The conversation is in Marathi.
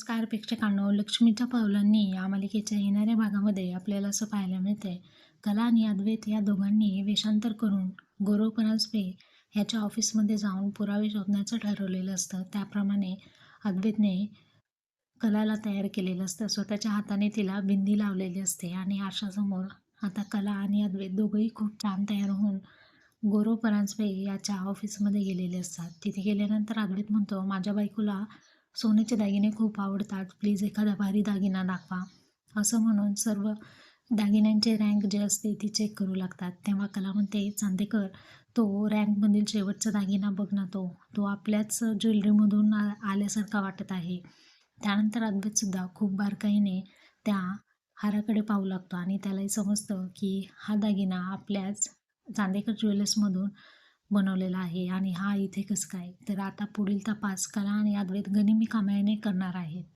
स्कार प्रेक्षकांनो लक्ष्मीच्या पावलांनी या मालिकेच्या येणाऱ्या भागामध्ये आपल्याला असं पाहायला मिळतंय. कला आणि अद्वैत या दोघांनी वेषांतर करून गौरव परांजपे ह्याच्या ऑफिसमध्ये जाऊन पुरावे शोधण्याचं ठरवलेलं असतं. त्याप्रमाणे अद्वैतने कलाला तयार केलेलं असतं. स्वतःच्या हाताने तिला बिंदी लावलेली असते आणि आरशासमोर आता कला आणि अद्वैत दोघंही खूप छान तयार होऊन गौरव परांजपे याच्या ऑफिसमध्ये गेलेले असतात. तिथे गेल्यानंतर अद्वैत म्हणतो माझ्या बायकोला सोन्याचे दागिने खूप आवडतात. प्लीज एखादा भारी दागिना दाखवा. असं म्हणून सर्व दागिन्यांचे रँक जे असते ती चेक करू लागतात. तेव्हा कला म्हणते चांदेकर तो रँकमधील शेवटचा दागिना बघ ना तो. तो आपल्याच ज्वेलरीमधून आ आल्यासारखा वाटत आहे. त्यानंतर अद्वैतसुद्धा खूप बारकाईने त्या हाराकडे पाहू लागतो आणि त्यालाही समजतं की हा दागिना आपल्याच चांदेकर ज्वेलर्समधून बनवलेला आहे आणि हा इथे कसं काय? तर आता पुढील तपास कला आणि अद्वैत गनिमी कामाने करणार आहेत.